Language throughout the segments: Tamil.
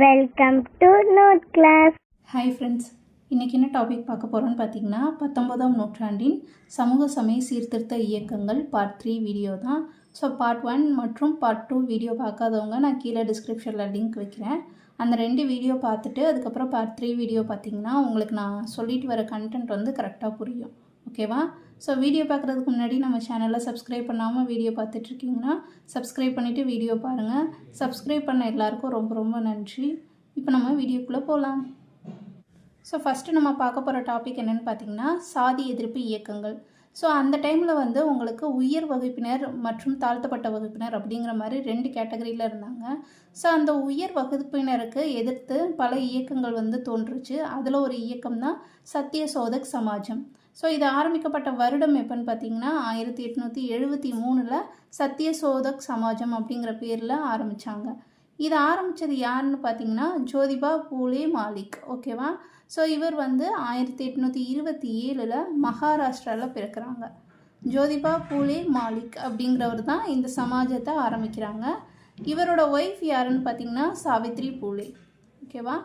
Welcome to note class hi friends இன்றைக்கி என்ன டாபிக் பார்க்க போகிறோன்னு பார்த்தீங்கன்னா பத்தொன்பதாம் நூற்றாண்டின் சமூக சமய சீர்திருத்த இயக்கங்கள் பார்ட் த்ரீ வீடியோ தான். ஸோ பார்ட் ஒன் மற்றும் பார்ட் டூ வீடியோ பார்க்காதவங்க நான் கீழே டிஸ்கிரிப்ஷனில் லிங்க் வைக்கிறேன். அந்த ரெண்டு வீடியோ பார்த்துட்டு அதுக்கப்புறம் பார்ட் த்ரீ வீடியோ பார்த்தீங்கன்னா உங்களுக்கு நான் சொல்லிட்டு வர கண்டென்ட் வந்து கரெக்டாக புரியும். ஓகேவா? ஸோ வீடியோ பார்க்குறதுக்கு முன்னாடி நம்ம சேனலை சப்ஸ்கிரைப் பண்ணாமல் வீடியோ பார்த்துட்ருக்கீங்கன்னா சப்ஸ்கிரைப் பண்ணிவிட்டு வீடியோ பாருங்கள் சப்ஸ்கிரைப் பண்ண எல்லாருக்கும் ரொம்ப ரொம்ப நன்றி. இப்போ நம்ம வீடியோக்குள்ளே போகலாம் ஸோ ஃபஸ்ட்டு நம்ம பார்க்க போகிற டாபிக் என்னென்னு பார்த்தீங்கன்னா சாதி எதிர்ப்பு இயக்கங்கள். ஸோ அந்த டைமில் வந்து உங்களுக்கு உயர் வகுப்பினர் மற்றும் தாழ்த்தப்பட்ட வகுப்பினர் அப்படிங்கிற மாதிரி ரெண்டு கேட்டகரியில் இருந்தாங்க. ஸோ அந்த உயர் வகுப்பினருக்கு எதிர்த்து பல இயக்கங்கள் வந்து தோன்றுச்சு. அதில் ஒரு இயக்கம் தான் சத்திய சோதக் சமாஜம். ஸோ இது ஆரம்பிக்கப்பட்ட வருடம் எப்போன்னு பார்த்தீங்கன்னா ஆயிரத்தி எட்நூற்றி எழுபத்தி மூணில் சத்திய சோதக் சமாஜம் அப்படிங்கிற பேரில் ஆரம்பித்தாங்க இது ஆரம்பித்தது யாருன்னு பார்த்தீங்கன்னா ஜோதிபா பூலே மாலிக். ஓகேவா ஸோ இவர் வந்து ஆயிரத்தி எட்நூற்றி இருபத்தி ஏழில் மகாராஷ்டிராவில் பிறக்கிறாங்க. ஜோதிபா பூலே மாலிக் அப்படிங்கிறவர் தான் இந்த சமாஜத்தை ஆரம்பிக்கிறாங்க. இவரோட ஒய்ஃப் யாருன்னு பார்த்தீங்கன்னா சாவித்ரி பூலே. ஓகேவா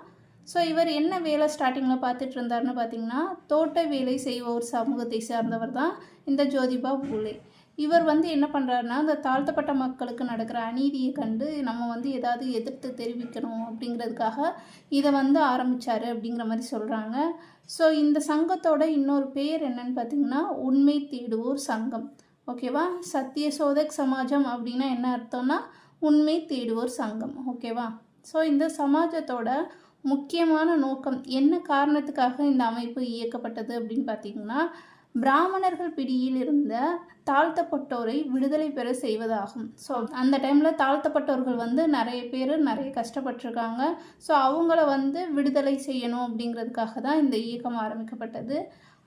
ஸோ இவர் என்ன வேலை ஸ்டார்டிங்கில் பார்த்துட்டு இருந்தாருன்னு பார்த்தீங்கன்னா தோட்ட வேலை செய்வோர் சமூகத்தை சார்ந்தவர் தான் இந்த ஜோதிபா பூலே. இவர் வந்து என்ன பண்ணுறாருன்னா அந்த தாழ்த்தப்பட்ட மக்களுக்கு நடக்கிற அநீதியை கண்டு நம்ம வந்து ஏதாவது எதிர்த்து தெரிவிக்கணும் அப்படிங்கிறதுக்காக இதை வந்து ஆரம்பித்தார் அப்படிங்கிற மாதிரி சொல்கிறாங்க ஸோ இந்த சங்கத்தோட இன்னொரு பேர் என்னன்னு பார்த்தீங்கன்னா உண்மை தேடுவோர் சங்கம். ஓகேவா சத்திய சோதக் சமாஜம் அப்படின்னா என்ன அர்த்தம்னா உண்மை தேடுவோர் சங்கம். ஓகேவா ஸோ இந்த சமாஜத்தோட முக்கியமான நோக்கம் என்ன காரணத்துக்காக இந்த அமைப்பு இயக்கப்பட்டது அப்படின்னு பார்த்தீங்கன்னா பிராமணர்கள் பிடியில் இருந்த தாழ்த்தப்பட்டோரை விடுதலை பெற செய்வதாகும். ஸோ அந்த டைமில் தாழ்த்தப்பட்டவர்கள் வந்து நிறைய பேர் நிறைய கஷ்டப்பட்டிருக்காங்க. ஸோ அவங்கள வந்து விடுதலை செய்யணும் அப்படிங்கிறதுக்காக தான் இந்த இயக்கம் ஆரம்பிக்கப்பட்டது.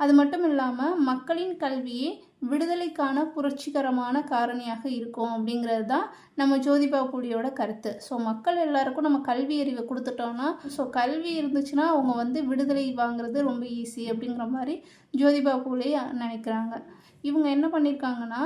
அது மட்டும் இல்லாமல் மக்களின் கல்வியே விடுதலைக்கான புரட்சிகரமான காரணியாக இருக்கும் அப்படிங்கிறது தான் நம்ம ஜோதிபா புலியோட கருத்து. ஸோ மக்கள் எல்லாருக்கும் நம்ம கல்வி அறிவை கொடுத்துட்டோம்னா ஸோ கல்வி இருந்துச்சுன்னா அவங்க வந்து விடுதலை வாங்குறது ரொம்ப ஈஸி அப்படிங்கிற மாதிரி ஜோதிபா பூலே நினைக்கிறாங்க. இவங்க என்ன பண்ணியிருக்காங்கன்னா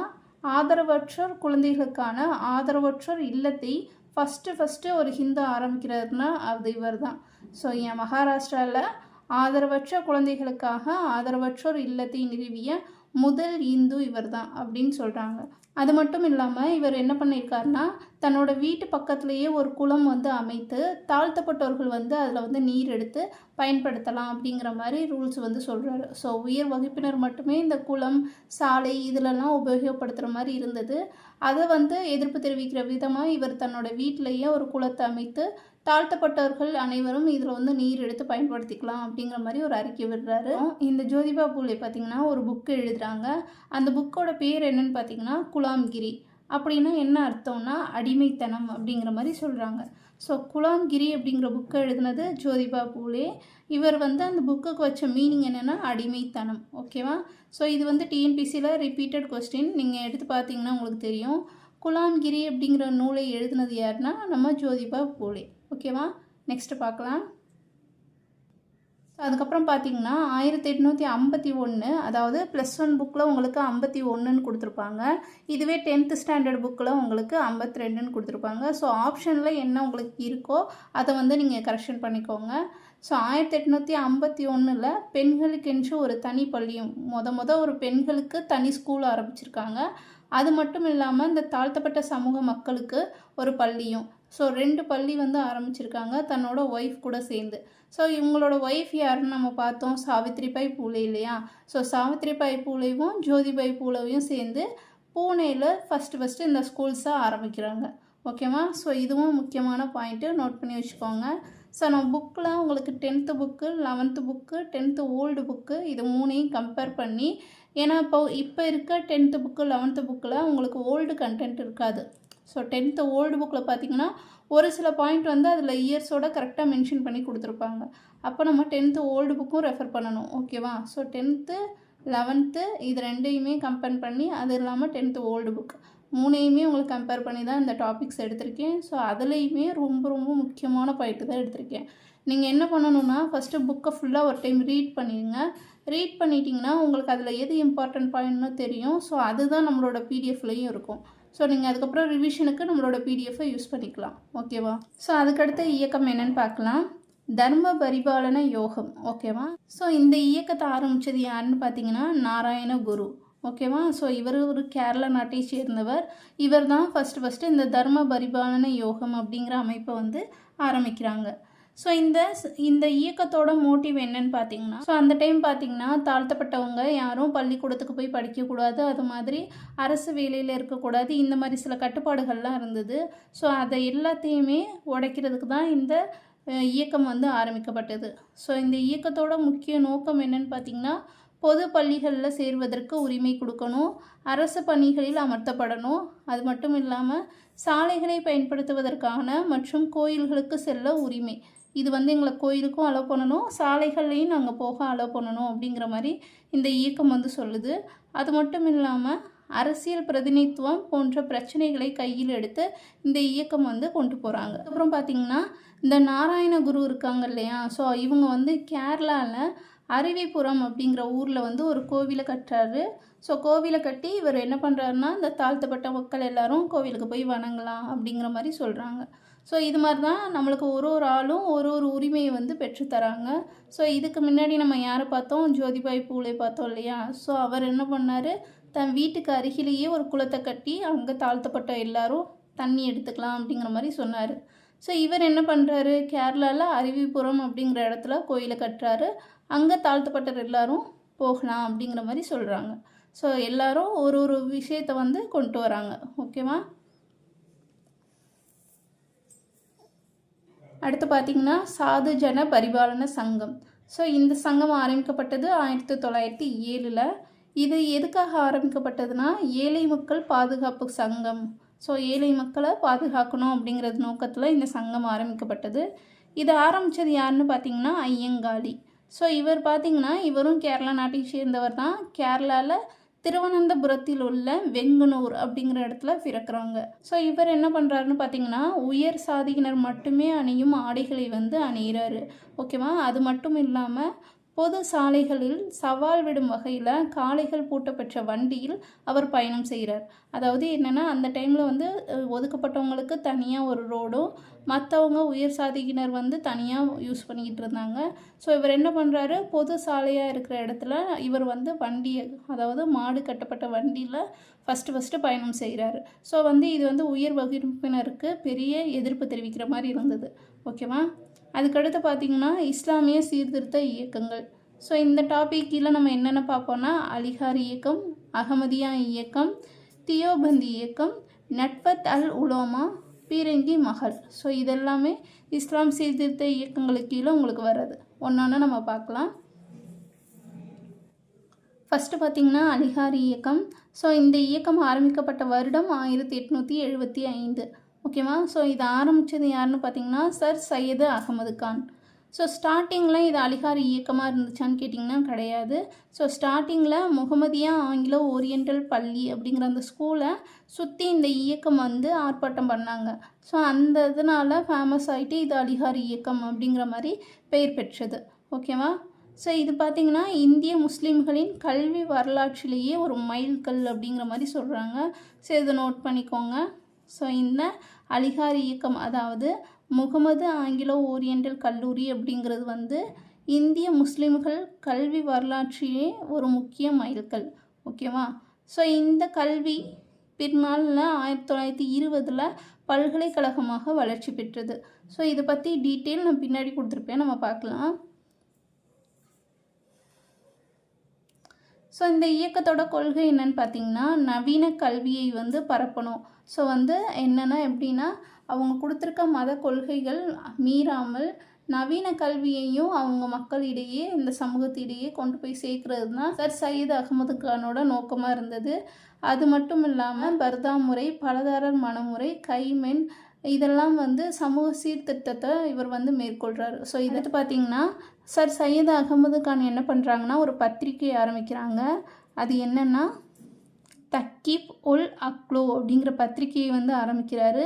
ஆதரவற்றோர் குழந்தைகளுக்கான ஆதரவற்றோர் இல்லத்தை ஃபஸ்ட்டு ஃபஸ்ட்டு ஒரு ஹிந்து ஆரம்பிக்கிறதுனா அது இவர் தான் ஸோ என் மகாராஷ்டிராவில் ஆதரவற்ற குழந்தைகளுக்காக ஆதரவற்றோர் இல்லத்தை நிறுவிய முதல் இந்து இவர் தான் அப்படின்னு சொல்கிறாங்க அது மட்டும் இல்லாமல் இவர் என்ன பண்ணியிருக்காருன்னா தன்னோட வீட்டு பக்கத்துலேயே ஒரு குளம் வந்து அமைத்து தாழ்த்தப்பட்டவர்கள் வந்து அதில் வந்து நீர் எடுத்து பயன்படுத்தலாம் அப்படிங்கிற மாதிரி ரூல்ஸ் வந்து சொல்கிறாரு ஸோ உயர் வகுப்பினர் மட்டுமே இந்த குளம் சாலை இதிலெல்லாம் உபயோகப்படுத்துகிற மாதிரி இருந்தது. அதை வந்து எதிர்ப்பு தெரிவிக்கிற விதமாக இவர் தன்னோட வீட்டிலேயே ஒரு குளத்தை அமைத்து தாழ்த்தப்பட்டவர்கள் அனைவரும் இதில் வந்து நீர் எடுத்து பயன்படுத்திக்கலாம் அப்படிங்கிற மாதிரி ஒரு அறிக்கை விடுறாரு. இந்த ஜோதிபா பூலே பார்த்தீங்கன்னா ஒரு புக்கு எழுதுகிறாங்க அந்த புக்கோட பேர் என்னன்னு பார்த்தீங்கன்னா குலாம்கிரி. அப்படின்னா என்ன அர்த்தம்னா அடிமைத்தனம் அப்படிங்கிற மாதிரி சொல்கிறாங்க ஸோ குலாம்கிரி அப்படிங்கிற புக்கை எழுதுனது ஜோதிபா பூலே. இவர் வந்து அந்த புக்குக்கு வச்ச மீனிங் என்னென்னா அடிமைத்தனம். ஓகேவா ஸோ இது வந்து டிஎன்பிசியில் ரிப்பீட்டட் கொஸ்டின் நீங்கள் எடுத்து பார்த்தீங்கன்னா உங்களுக்கு தெரியும். குலாம்கிரி அப்படிங்கிற நூலை எழுதுனது யாருன்னா நம்ம ஜோதிபா பூலே. ஓகேவா? நெக்ஸ்ட்டு பார்க்கலாம். அதுக்கப்புறம் பார்த்தீங்கன்னா ஆயிரத்தி எட்நூற்றி ஐம்பத்தி ஒன்று அதாவது ப்ளஸ் ஒன் புக்கில் உங்களுக்கு ஐம்பத்தி ஒன்றுன்னு கொடுத்துருப்பாங்க. இதுவே டென்த்து ஸ்டாண்டர்ட் புக்கில் உங்களுக்கு ஐம்பத்தி ரெண்டுன்னு கொடுத்துருப்பாங்க. ஸோ ஆப்ஷனில் என்ன உங்களுக்கு இருக்கோ அதை வந்து நீங்கள் கரெக்ஷன் பண்ணிக்கோங்க. ஸோ ஆயிரத்தி எட்நூற்றி ஐம்பத்தி ஒன்றில் பெண்களுக்கென்று ஒரு தனி பள்ளியும் மொத மொத ஒரு பெண்களுக்கு தனி ஸ்கூல் ஆரம்பிச்சிருக்காங்க. அது மட்டும் இல்லாமல் இந்த தாழ்த்தப்பட்ட சமூக மக்களுக்கு ஒரு பள்ளியும் ஸோ ரெண்டு பள்ளி வந்து ஆரம்பிச்சிருக்காங்க. தன்னோட ஒய்ஃப் கூட சேர்ந்து. ஸோ இவங்களோட ஒய்ஃப் யாருன்னு நம்ம பார்த்தோம். சாவித்ரிபாய் பூலே இல்லையா? ஸோ சாவித்ரிபாய் பூலேவும் ஜோதிபாய் பூலேவையும் சேர்ந்து பூனேயில் ஃபஸ்ட்டு ஃபஸ்ட்டு இந்த ஸ்கூல்ஸாக ஆரம்பிக்கிறாங்க. ஓகேவா ஸோ இதுவும் முக்கியமான பாயிண்ட்டு நோட் பண்ணி வச்சுக்கோங்க. ஸோ நம்ம புக்கில் உங்களுக்கு tenth book eleventh book tenth old book இது மூணையும் கம்பேர் பண்ணி ஏன்னா இப்போ இப்போ இருக்க டென்த்து புக்கு லெவன்த்து புக்கில் உங்களுக்கு ஓல்டு கண்டென்ட் இருக்காது. ஸோ டென்த்து ஓல்டு புக்கில் பார்த்தீங்கன்னா ஒரு சில பாயிண்ட் வந்து அதில் இயர்ஸோட கரெக்டாக மென்ஷன் பண்ணி கொடுத்துருப்பாங்க. அப்போ நம்ம டென்த்து ஓல்டு புக்கும் ரெஃபர் பண்ணணும் ஓகேவா ஸோ டென்த்து லெவன்த்து இது ரெண்டையுமே கம்பேர் பண்ணி அது இல்லாமல் டென்த்து ஓல்டு புக் மூணையுமே உங்களுக்கு கம்பேர் பண்ணி தான் இந்த டாபிக்ஸ் எடுத்திருக்கேன். ஸோ அதுலேயுமே ரொம்ப ரொம்ப முக்கியமான பாயிண்ட்டு தான் எடுத்திருக்கேன். நீங்கள் என்ன பண்ணணுன்னா ஃபஸ்ட்டு புக்கை ஃபுல்லாக ஒரு டைம் ரீட் பண்ணிடுங்க. ரீட் பண்ணிட்டீங்கன்னா உங்களுக்கு அதில் எது இம்பார்ட்டன்ட் பாயிண்ட்னு தெரியும். ஸோ அதுதான் நம்மளோட பிடிஎஃப்லேயும் இருக்கும். ஸோ நீங்கள் அதுக்கப்புறம் ரிவிஷனுக்கு நம்மளோட பிடிஎஃபை யூஸ் பண்ணிக்கலாம். ஓகேவா ஸோ அதுக்கடுத்த இயக்கம் என்னன்னு பார்க்கலாம். தர்ம பரிபாலன யோகம். ஓகேவா ஸோ இந்த இயக்கத்தை ஆரம்பித்தது யாருன்னு பார்த்தீங்கன்னா நாராயண குரு. ஓகேவா ஸோ இவர் ஒரு கேரள நாட்டை சேர்ந்தவர். இவர் தான் ஃபஸ்ட்டு ஃபஸ்ட்டு இந்த தர்ம பரிபாலன யோகம் அப்படிங்கிற அமைப்பை வந்து ஆரம்பிக்கிறாங்க. ஸோ இந்த இந்த இயக்கத்தோட மோட்டிவ் என்னன்னு பார்த்தீங்கன்னா ஸோ அந்த டைம் பார்த்தீங்கன்னா தாழ்த்தப்பட்டவங்க யாரும் பள்ளிக்கூடத்துக்கு போய் படிக்கக்கூடாது. அது மாதிரி அரசு வேலையில் இருக்கக்கூடாது. இந்த மாதிரி சில கட்டுப்பாடுகள்லாம் இருந்தது. ஸோ அதை எல்லாத்தையுமே உடைக்கிறதுக்கு தான் இந்த இயக்கம் வந்து ஆரம்பிக்கப்பட்டது. ஸோ இந்த இயக்கத்தோட முக்கிய நோக்கம் என்னன்னு பார்த்தீங்கன்னா பொது பள்ளிகளில் சேர்வதற்கு உரிமை கொடுக்கணும். அரசு பணிகளில் அமர்த்தப்படணும். அது மட்டும் இல்லாமல் சாலைகளை பயன்படுத்துவதற்கான மற்றும் கோயில்களுக்கு செல்ல உரிமை. இது வந்து எங்களை கோயிலுக்கும் அலோவ் பண்ணணும். சாலைகள்லேயும் நாங்கள் போக அலோவ் பண்ணணும் அப்படிங்கிற மாதிரி இந்த இயக்கம் வந்து சொல்லுது. அது மட்டும் இல்லாமல் அரசியல் பிரதிநிதித்துவம் போன்ற பிரச்சனைகளை கையில் எடுத்து இந்த இயக்கம் வந்து கொண்டு போகிறாங்க அப்புறம் பார்த்திங்கன்னா இந்த நாராயண குரு இருக்காங்க இல்லையா? ஸோ இவங்க வந்து கேரளாவில் அருவிபுரம் அப்படிங்கிற ஊரில் வந்து ஒரு கோவிலை கட்டுறாரு. ஸோ கோவிலை கட்டி இவர் என்ன பண்ணுறாருன்னா இந்த தாழ்த்தப்பட்ட மக்கள் எல்லாரும் கோவிலுக்கு போய் வணங்கலாம் அப்படிங்கிற மாதிரி சொல்கிறாங்க ஸோ இது மாதிரி தான் நம்மளுக்கு ஒரு ஒரு ஆளும் ஒரு ஒரு உரிமையை வந்து பெற்றுத்தராங்க. ஸோ இதுக்கு முன்னாடி நம்ம யாரை பார்த்தோம்? ஜோதிபாய் பூலை பார்த்தோம் இல்லையா? ஸோ அவர் என்ன பண்ணார்? தன் வீட்டுக்கு அருகிலேயே ஒரு குளத்தை கட்டி அங்கே தாழ்த்தப்பட்ட எல்லாரும் தண்ணி எடுத்துக்கலாம் அப்படிங்கிற மாதிரி சொன்னார். ஸோ இவர் என்ன பண்ணுறாரு கேரளாவில் அருவிபுரம் அப்படிங்கிற இடத்துல கோயிலை கட்டுறாரு. அங்கே தாழ்த்தப்பட்டவர் எல்லாரும் போகலாம் அப்படிங்கிற மாதிரி சொல்கிறாங்க ஸோ எல்லாரும் ஒரு ஒரு விஷயத்தை வந்து கொண்டு வராங்க. ஓகேவா அடுத்து பார்த்தீங்கன்னா சாது ஜன பரிபாலன சங்கம். ஸோ இந்த சங்கம் ஆரம்பிக்கப்பட்டது ஆயிரத்தி தொள்ளாயிரத்தி ஏழில். இது எதுக்காக ஆரம்பிக்கப்பட்டதுன்னா ஏழை மக்கள் பாதுகாப்பு சங்கம். ஸோ ஏழை மக்களை பாதுகாக்கணும் அப்படிங்கிறது நோக்கத்தில் இந்த சங்கம் ஆரம்பிக்கப்பட்டது. இது ஆரம்பித்தது யாருன்னு பார்த்தீங்கன்னா ஐயங்காளி. ஸோ இவர் பார்த்தீங்கன்னா இவரும் கேரளா நாட்டை சேர்ந்தவர் தான். கேரளாவில் திருவனந்தபுரத்தில் உள்ள வெங்கனூர் அப்படிங்கிற இடத்துல பிறக்கிறாங்க ஸோ இவர் என்ன பண்ணுறாருன்னு பார்த்தீங்கன்னா உயர் சாதியினர் மட்டுமே அணியும் ஆடைகளை வந்து அணிகிறாரு ஓகேவா அது மட்டும் இல்லாமல் பொது சாலைகளில் சவால் விடும் வகையில் காளைகள் பூட்டப்பெற்ற வண்டியில் அவர் பயணம் செய்கிறார் அதாவது என்னென்னா அந்த டைமில் வந்து ஒதுக்கப்பட்டவங்களுக்கு தனியாக ஒரு ரோடும் மற்றவங்க உயர் சாதியினர் வந்து தனியாக யூஸ் பண்ணிக்கிட்டு இருந்தாங்க. ஸோ இவர் என்ன பண்ணுறாரு பொது சாலையாக இருக்கிற இடத்துல இவர் வந்து வண்டியை அதாவது மாடு கட்டப்பட்ட வண்டியில் ஃபஸ்ட்டு ஃபஸ்ட்டு பயணம் செய்கிறாரு ஸோ வந்து இது வந்து உயர் வகுப்பினருக்கு பெரிய எதிர்ப்பு தெரிவிக்கிற மாதிரி இருந்தது. ஓகேவா? அதுக்கடுத்து பார்த்திங்கன்னா இஸ்லாமிய சீர்திருத்த இயக்கங்கள். ஸோ இந்த டாபிக் கீழே நம்ம என்னென்ன பார்ப்போம்னா அலிகார் இயக்கம் அகமதியா இயக்கம் தியோபந்தி இயக்கம் நட்வத் அல் உலோமா பீரங்கி மகள் ஸோ இதெல்லாமே இஸ்லாம் சீர்திருத்த இயக்கங்களுக்கு கீழே உங்களுக்கு வர்றது. ஒன்றொன்று நம்ம பார்க்கலாம். ஃபஸ்ட்டு பார்த்திங்கன்னா அலிகார் இயக்கம். ஸோ இந்த இயக்கம் ஆரம்பிக்கப்பட்ட வருடம் ஆயிரத்தி எட்நூற்றி எழுபத்தி ஐந்து. ஓகேவா? ஸோ இது ஆரம்பித்தது யாருன்னு பார்த்தீங்கன்னா சர் சையது அகமது கான். ஸோ ஸ்டார்டிங்கில் இது அலிகார் இயக்கமாக இருந்துச்சான்னு கேட்டிங்கன்னா கிடையாது. ஸோ ஸ்டார்டிங்கில் முகமதியா ஆங்கிலோ ஓரியண்டல் பள்ளி அப்படிங்கிற அந்த ஸ்கூலை சுற்றி இந்த இயக்கம் வந்து ஆர்ப்பாட்டம் பண்ணாங்க. ஸோ அந்த இதனால் ஃபேமஸ் ஆகிட்டு இது அலிகார் இயக்கம் அப்படிங்கிற மாதிரி பெயர் பெற்றது. ஓகேவா? ஸோ இது பார்த்திங்கன்னா இந்திய முஸ்லீம்களின் கல்வி வரலாற்றிலேயே ஒரு மைல்கல் அப்படிங்கிற மாதிரி சொல்கிறாங்க ஸோ இதை நோட் பண்ணிக்கோங்க. ஸோ இந்த அலிகார் இயக்கம் அதாவது முகமது ஆங்கிலோ ஓரியண்டல் கல்லூரி அப்படிங்கிறது வந்து இந்திய முஸ்லீம்கள் கல்வி வரலாற்றிலே ஒரு முக்கிய மைல்கல். ஓகேவா ஸோ இந்த கல்வி பின்னாளில் ஆயிரத்தி தொள்ளாயிரத்தி இருபதில் பல்கலைக்கழகமாக வளர்ச்சி பெற்றது. ஸோ இதை பற்றி டீட்டெயில் நான் பின்னாடி கொடுத்துருப்பேன். நம்ம பார்க்கலாம். ஸோ இந்த இயக்கத்தோட கொள்கை என்னன்னு பார்த்தீங்கன்னா நவீன கல்வியை வந்து பரப்பணும். ஸோ வந்து என்னென்னா எப்படின்னா அவங்க கொடுத்துருக்க மத கொள்கைகள் மீறாமல் நவீன கல்வியையும் அவங்க மக்களிடையே இந்த சமூகத்திடையே கொண்டு போய் சேர்க்கறது தான் சர் சையது அகமது கானோட நோக்கமாக இருந்தது. அது மட்டும் இல்லாமல் பர்தா முறை பலதாரர் மனமுறை கைமென் இதெல்லாம் வந்து சமூக சீர்திருத்தத்தை இவர் வந்து மேற்கொள்கிறார் ஸோ இதை பார்த்தீங்கன்னா சார் சையது அகமது கான் என்ன பண்ணுறாங்கன்னா ஒரு பத்திரிகை ஆரம்பிக்கிறாங்க. அது என்னென்னா தக்கீப் உல் அக்லோ அப்படிங்கிற பத்திரிகையை வந்து ஆரம்பிக்கிறாரு.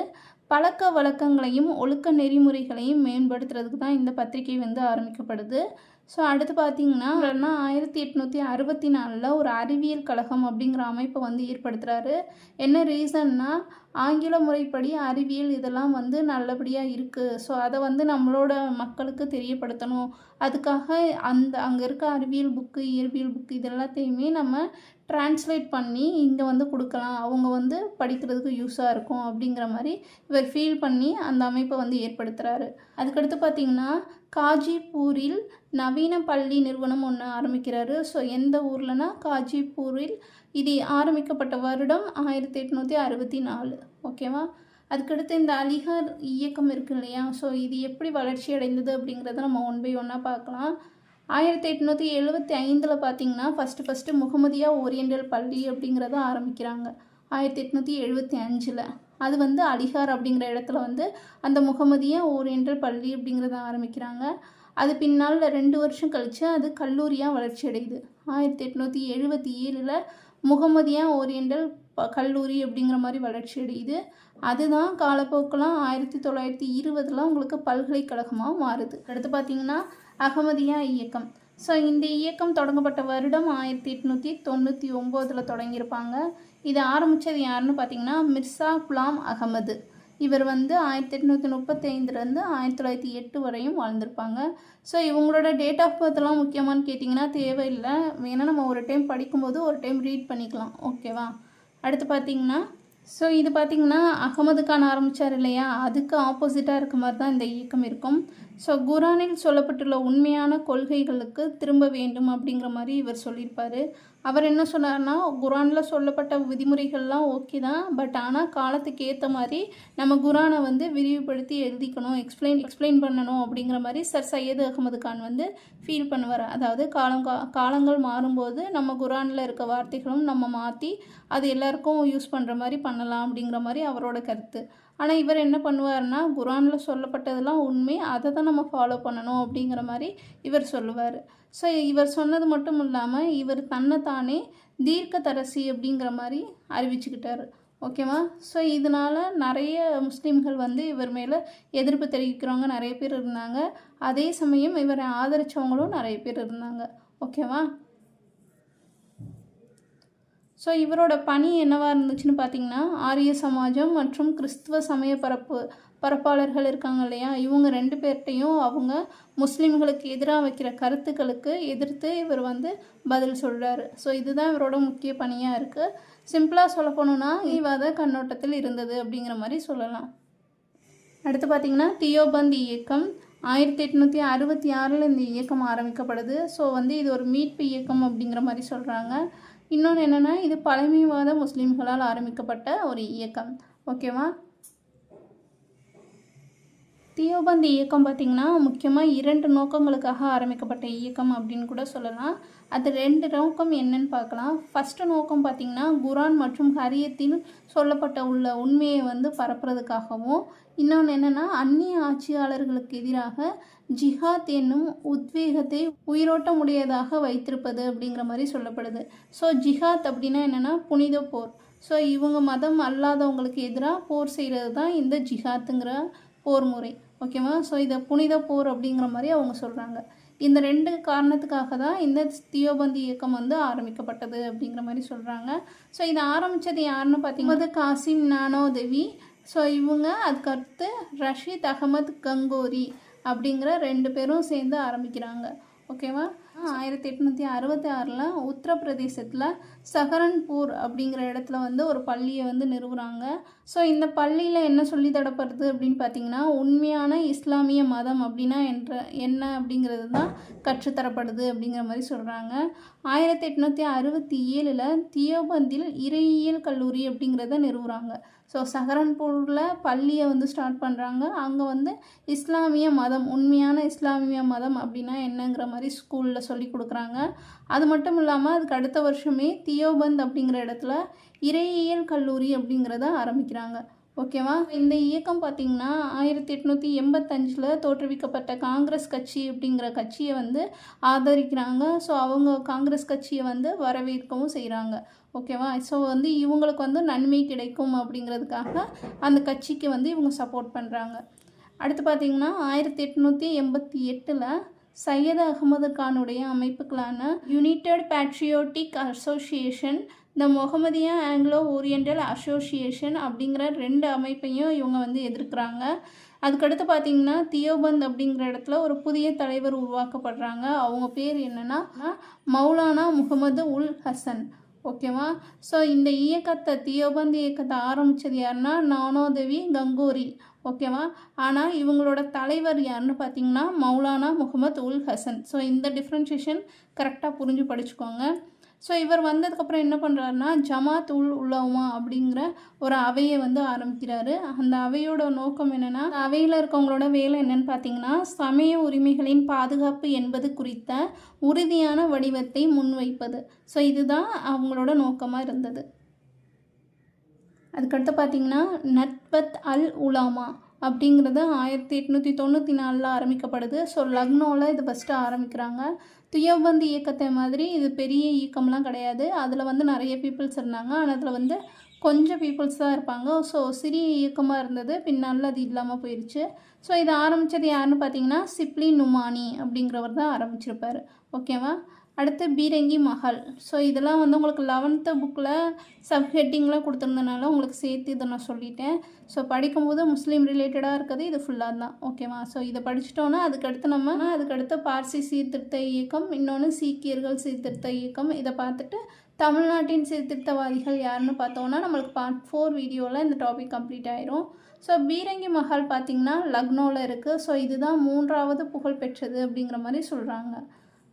பழக்க வழக்கங்களையும் ஒழுக்க நெறிமுறைகளையும் மேம்படுத்துறதுக்கு தான் இந்த பத்திரிகை வந்து ஆரம்பிக்கப்படுது. ஸோ அடுத்து பார்த்தீங்கன்னா ஆயிரத்தி எட்நூற்றி அறுபத்தி நாலில் ஒரு அறிவியல் கழகம் அப்படிங்கிற அமைப்பை வந்து ஏற்படுத்துகிறாரு என்ன ரீசன்னா ஆங்கில முறைப்படி அறிவியல் இதெல்லாம் வந்து நல்லபடியாக இருக்குது ஸோ அதை வந்து நம்மளோட மக்களுக்கு தெரியப்படுத்தணும். அதுக்காக அந்த அங்கே இருக்க அறிவியல் புக்கு இயற்பியல் புக்கு இது எல்லாத்தையுமே நம்ம ட்ரான்ஸ்லேட் பண்ணி இங்கே வந்து கொடுக்கலாம். அவங்க வந்து படிக்கிறதுக்கு யூஸாக இருக்கும் அப்படிங்கிற மாதிரி இவர் ஃபீல் பண்ணி அந்த அமைப்பை வந்து ஏற்படுத்துகிறாரு அதுக்கடுத்து பார்த்திங்கன்னா காஜிப்பூரில் நவீன பள்ளி நிறுவனம் ஒன்று ஆரம்பிக்கிறாரு. ஸோ எந்த ஊர்லனா காஜிப்பூரில் இது ஆரம்பிக்கப்பட்ட வருடம் ஆயிரத்தி எட்நூற்றி அறுபத்தி நாலு ஓகேவா அதுக்கடுத்து இந்த அலிகார் இயக்கம் இருக்கு இல்லையா? ஸோ இது எப்படி வளர்ச்சி அடைந்தது அப்படிங்கிறத நம்ம ஒன் பை ஒன்னாக பார்க்கலாம். ஆயிரத்தி எட்நூற்றி எழுபத்தி ஐந்தில் பார்த்தீங்கன்னா ஃபஸ்ட்டு ஃபஸ்ட்டு முகமதியா ஓரியண்டல் பள்ளி அப்படிங்கிறத ஆரம்பிக்கிறாங்க. ஆயிரத்தி எட்நூற்றி எழுபத்தி அஞ்சில். அது வந்து அலிகார் அப்படிங்கிற இடத்துல வந்து அந்த முகமதியா ஓரியண்டல் பள்ளி அப்படிங்கிறத ஆரம்பிக்கிறாங்க. அது பின்னால் ரெண்டு வருஷம் கழித்து அது கல்லூரியாக வளர்ச்சி அடையுது. ஆயிரத்தி எட்நூற்றி எழுபத்தி ஏழில் முகமதியா ஓரியண்டல் ப கல்லூரி அப்படிங்கிற மாதிரி வளர்ச்சி அடையுது. அதுதான் காலப்போக்கெலாம் ஆயிரத்தி தொள்ளாயிரத்தி இருபதில் உங்களுக்கு பல்கலைக்கழகமாக மாறுது. அடுத்து பார்த்தீங்கன்னா அகமதியா இயக்கம். ஸோ இந்த இயக்கம் தொடங்கப்பட்ட வருடம் ஆயிரத்தி எட்நூற்றி தொண்ணூற்றி ஒம்போதில் தொடங்கியிருப்பாங்க. இது ஆரம்பித்தது யாருன்னு பார்த்தீங்கன்னா மிர்சா குலாம் அகமது. இவர் வந்து ஆயிரத்தி எட்நூற்றி முப்பத்தைந்துலேருந்து ஆயிரத்தி தொள்ளாயிரத்தி எட்டு வரையும் வாழ்ந்திருப்பாங்க. ஸோ இவங்களோட டேட் ஆஃப் பர்த்லாம் முக்கியமானு கேட்டிங்கன்னா தேவையில்லை. வேணால் நம்ம ஒரு டைம் படிக்கும்போது ஒரு டைம் ரீட் பண்ணிக்கலாம். ஓகேவா அடுத்து பார்த்தீங்கன்னா ஸோ இது பார்த்திங்கன்னா அகமது கான் ஆரம்பித்தார் இல்லையா? அதுக்கு ஆப்போசிட்டாக இருக்க மாதிரி தான் இந்த இயக்கம் இருக்கும். ஸோ குரானில் சொல்லப்பட்டுள்ள உண்மையான கொள்கைகளுக்கு திரும்ப வேண்டும் அப்படிங்கிற மாதிரி இவர் சொல்லியிருப்பார். அவர் என்ன சொன்னார்னா குரானில் சொல்லப்பட்ட விதிமுறைகள்லாம் ஓகே தான் பட் ஆனால் காலத்துக்கு ஏற்ற மாதிரி நம்ம குரானை வந்து விரிவுபடுத்தி எழுதிக்கணும் எக்ஸ்பிளைன் எக்ஸ்பிளைன் பண்ணணும் அப்படிங்கிற மாதிரி சர் சையது அகமது கான் வந்து ஃபீல் பண்ணுவார். அதாவது காலம் காலங்கள் மாறும்போது நம்ம குரானில் இருக்க வார்த்தைகளும் நம்ம மாற்றி அது எல்லாருக்கும் யூஸ் பண்ணுற மாதிரி பண்ணலாம் அப்படிங்கிற மாதிரி அவரோட கருத்து. ஆனால் இவர் என்ன பண்ணுவார்னா குரானில் சொல்லப்பட்டதெல்லாம் உண்மை அதை தான் நம்ம ஃபாலோ பண்ணணும் அப்படிங்கிற மாதிரி இவர் சொல்லுவார். ஸோ இவர் சொன்னது மட்டும் இல்லாமல் இவர் தன்னைத்தானே தீர்க்கதரசி அப்படிங்கிற மாதிரி அறிவிச்சுக்கிட்டார். ஓகேவா ஸோ இதனால் நிறைய முஸ்லீம்கள் வந்து இவர் மேலே எதிர்ப்பு தெரிவிக்கிறவங்க நிறைய பேர் இருந்தாங்க. அதே சமயம் இவரை ஆதரித்தவங்களும் நிறைய பேர் இருந்தாங்க. ஓகேவா ஸோ இவரோட பணி என்னவாக இருந்துச்சுன்னு பார்த்தீங்கன்னா ஆரிய சமாஜம் மற்றும் கிறிஸ்துவ சமய பரப்பு பரப்பாளர்கள் இருக்காங்க இல்லையா? இவங்க ரெண்டு பேர்கிட்டையும் அவங்க முஸ்லீம்களுக்கு எதிராக வைக்கிற கருத்துக்களுக்கு எதிர்த்து இவர் வந்து பதில் சொல்கிறாரு ஸோ இதுதான் இவரோட முக்கிய பணியாக இருக்குது சிம்பிளாக சொல்ல போனோன்னா ஈவாத கண்ணோட்டத்தில் இருந்தது அப்படிங்கிற மாதிரி சொல்லலாம். அடுத்து பார்த்திங்கன்னா தியோபந்த் இயக்கம் ஆயிரத்தி எட்நூற்றி அறுபத்தி ஆறில் இந்த இயக்கம் ஆரம்பிக்கப்படுது. ஸோ வந்து இது ஒரு மீட்பு இயக்கம் அப்படிங்கிற மாதிரி சொல்கிறாங்க இன்னொன்று என்னென்னா இது பழமைவாத முஸ்லீம்களால் ஆரம்பிக்கப்பட்ட ஒரு இயக்கம். ஓகேவா? தியோபந்த் இயக்கம் பார்த்திங்கன்னா முக்கியமாக இரண்டு நோக்கங்களுக்காக ஆரம்பிக்கப்பட்ட இயக்கம் அப்படின்னு கூட சொல்லலாம். அது ரெண்டு நோக்கம் என்னன்னு பார்க்கலாம். ஃபஸ்ட்டு நோக்கம் பார்த்திங்கன்னா குரான் மற்றும் ஹரியத்தில் சொல்லப்பட்ட உள்ள உண்மையை வந்து பரப்புறதுக்காகவும் இன்னொன்று என்னென்னா அந்நிய ஆட்சியாளர்களுக்கு எதிராக ஜிஹாத் என்னும் உத்வேகத்தை உயிரோட்டமுடையதாக வைத்திருப்பது அப்படிங்கிற மாதிரி சொல்லப்படுது. ஸோ ஜிஹாத் அப்படின்னா என்னென்னா புனித போர். ஸோ இவங்க மதம் அல்லாதவங்களுக்கு எதிராக போர் செய்கிறது தான் இந்த ஜிஹாத்துங்கிற போர் முறை. ஓகேவா? ஸோ இதை புனித போர் அப்படிங்கிற மாதிரி அவங்க சொல்கிறாங்க இந்த ரெண்டு காரணத்துக்காக தான் இந்த தியோபந்தி இயக்கம் வந்து ஆரம்பிக்கப்பட்டது அப்படிங்கிற மாதிரி சொல்கிறாங்க ஸோ இதை ஆரம்பித்தது யாருன்னு பார்த்தீங்கன்னா காசிம் நானோதேவி. ஸோ இவங்க அதுக்கடுத்து ரஷீத் அகமது கங்கோரி அப்படிங்கிற ரெண்டு பேரும் சேர்ந்து ஆரம்பிக்கிறாங்க. ஓகேவா? ஆயிரத்தி எட்நூற்றி அறுபத்தி ஆறில் உத்தரப்பிரதேசத்தில் சஹரன்பூர் அப்படிங்கிற இடத்துல வந்து ஒரு பள்ளியை வந்து நிறுவுறாங்க. ஸோ இந்த பள்ளியில் என்ன சொல்லி தடப்படுறது அப்படின்னு பார்த்தீங்கன்னா உண்மையான இஸ்லாமிய மதம் அப்படின்னா என்ற என்ன அப்படிங்கிறது தான் கற்றுத்தரப்படுது அப்படிங்கிற மாதிரி சொல்கிறாங்க ஆயிரத்தி எட்நூற்றி அறுபத்தி ஏழில் தியோபந்தில் இறையியல் கல்லூரி அப்படிங்கிறத நிறுவுறாங்க. ஸோ சஹரன்பூரில் பள்ளியை வந்து ஸ்டார்ட் பண்ணுறாங்க அங்கே வந்து இஸ்லாமிய மதம் உண்மையான இஸ்லாமிய மதம் அப்படின்னா என்னங்கிற மாதிரி ஸ்கூலில் சொல்லி கொடுக்குறாங்க. அது மட்டும் இல்லாமல் அதுக்கு அடுத்த வருஷமே தியோபந்த் அப்படிங்கிற இடத்துல இறையியல் கல்லூரி அப்படிங்கிறத ஆரம்பிக்கிறாங்க. ஓகேவா? இந்த இயக்கம் பார்த்திங்கன்னா ஆயிரத்தி எட்நூற்றி எண்பத்தஞ்சில் தோற்றுவிக்கப்பட்ட காங்கிரஸ் கட்சி அப்படிங்கிற கட்சியை வந்து ஆதரிக்கிறாங்க. ஸோ அவங்க காங்கிரஸ் கட்சியை வந்து வரவேற்கவும் செய்கிறாங்க ஓகேவா? ஸோ வந்து இவங்களுக்கு வந்து நன்மை கிடைக்கும் அப்படிங்கிறதுக்காக அந்த கட்சிக்கு வந்து இவங்க சப்போர்ட் பண்ணுறாங்க அடுத்து பார்த்திங்கன்னா ஆயிரத்தி எட்நூற்றி எண்பத்தி எட்டில் சையத் அகமது கானுடைய அமைப்புகளான united patriotic association the Mohammedan Anglo oriental association அப்படிங்கிற ரெண்டு அமைப்பையும் இவங்க வந்து எதிர்க்கிறாங்க. அதுக்கடுத்து பார்த்திங்கன்னா தியோபந்த் அப்படிங்கிற இடத்துல ஒரு புதிய தலைவர் உருவாக்கப்படுறாங்க. அவங்க பேர் என்னென்னா மௌலானா முகமது உல் ஹசன். ஓகேவா? ஸோ இந்த இயக்கத்தை தியோபந்த் இயக்கத்தை ஆரம்பித்தது யாருன்னா நானோதவி கங்கூரி. ஓகேவா? ஆனால் இவங்களோட தலைவர் யாருன்னு பார்த்தீங்கன்னா மௌலானா முகமது உல் ஹசன். ஸோ இந்த டிஃப்ரென்ஷியேஷன் கரெக்டாக புரிஞ்சு படிச்சுக்கோங்க. ஸோ இவர் வந்ததுக்கப்புறம் என்ன பண்ணுறாருனா ஜமாத் உல் உலமா அப்படிங்கிற ஒரு அவையை வந்து ஆரம்பிக்கிறாரு. அந்த அவையோட நோக்கம் என்னென்னா அவையில் இருக்கவங்களோட வேலை என்னென்னு பார்த்தீங்கன்னா சமய உரிமைகளின் பாதுகாப்பு என்பது குறித்த உறுதியான வடிவத்தை முன்வைப்பது. ஸோ இதுதான் அவங்களோட நோக்கமாக இருந்தது. அதுக்கடுத்து பார்த்தீங்கன்னா நட்பத் அல் உலாமா? அப்படிங்கிறது ஆயிரத்தி எட்நூற்றி தொண்ணூற்றி நாலில் ஆரம்பிக்கப்படுது. ஸோ லக்னோவில் இது ஃபஸ்ட்டு ஆரம்பிக்கிறாங்க. துயவந்தி இயக்கத்தை மாதிரி இது பெரிய இயக்கம்லாம் கிடையாது. அதில் வந்து நிறைய பீப்புள்ஸ் இருந்தாங்க. ஆனால் அதில் வந்து கொஞ்சம் பீப்புள்ஸ் தான் இருப்பாங்க. ஸோ சிறிய இயக்கமாக இருந்தது. பின்னால் அது இல்லாமல் போயிடுச்சு ஸோ இது ஆரம்பித்தது யாருன்னு பார்த்தீங்கன்னா சிப்லி நுமானி அப்படிங்கிறவர் தான் ஆரம்பிச்சிருப்பார். ஓகேவா அடுத்து பீரங்கி மஹால் ஸோ இதெல்லாம் வந்து உங்களுக்கு லெவன்த்து புக்கில் சப்ஹெட்டிங்கில் கொடுத்துருந்தனால உங்களுக்கு சேர்த்து இதை நான் சொல்லிட்டேன். ஸோ படிக்கும்போது முஸ்லீம் ரிலேட்டடாக இருக்கிறது இது ஃபுல்லாக தான். ஓகேவா ஸோ இதை படிச்சிட்டோன்னா அதுக்கடுத்து நம்ம அதுக்கடுத்து பார்சி சீர்திருத்த இயக்கம் இன்னொன்று சீக்கியர்கள் சீர்திருத்த இயக்கம். இதை பார்த்துட்டு தமிழ்நாட்டின் சீர்திருத்தவாதிகள் யாருன்னு பார்த்தோன்னா நம்மளுக்கு பார்ட் ஃபோர் வீடியோவில் இந்த டாபிக் கம்ப்ளீட் ஆயிரும். ஸோ பீரங்கி மஹால் பார்த்திங்கன்னா லக்னோவில் இருக்குது ஸோ இதுதான் மூன்றாவது புகழ் பெற்றது அப்படிங்கிற மாதிரி சொல்கிறாங்க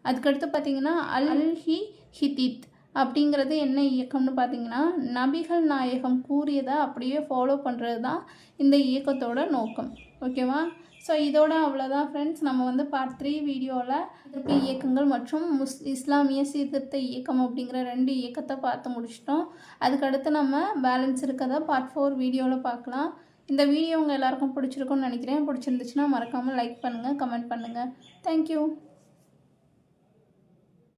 அதுக்கடுத்து பார்த்தீங்கன்னா அல் ஹி ஹிதித் அப்படிங்கிறது என்ன இயக்கம்னு பார்த்தீங்கன்னா நபிகள் நாயகம் கூறியதை அப்படியே ஃபாலோ பண்ணுறது தான் இந்த இயக்கத்தோட நோக்கம். ஓகேவா? ஸோ இதோட அவ்வளோதான் ஃப்ரெண்ட்ஸ் நம்ம வந்து பார்ட் த்ரீ வீடியோவில் திருப்பி இயக்கங்கள் மற்றும் முஸ் இஸ்லாமிய சீர்திருத்த இயக்கம் அப்படிங்கிற ரெண்டு இயக்கத்தை பார்த்து முடிச்சிட்டோம். அதுக்கடுத்து நம்ம பேலன்ஸ் இருக்கதை பார்ட் ஃபோர் வீடியோவில் பார்க்கலாம். இந்த வீடியோ உங்கள் எல்லாருக்கும் பிடிச்சிருக்கும்னு நினைக்கிறேன். பிடிச்சிருந்துச்சுன்னா மறக்காமல் லைக் பண்ணுங்கள் கமெண்ட் பண்ணுங்கள் தேங்க்யூ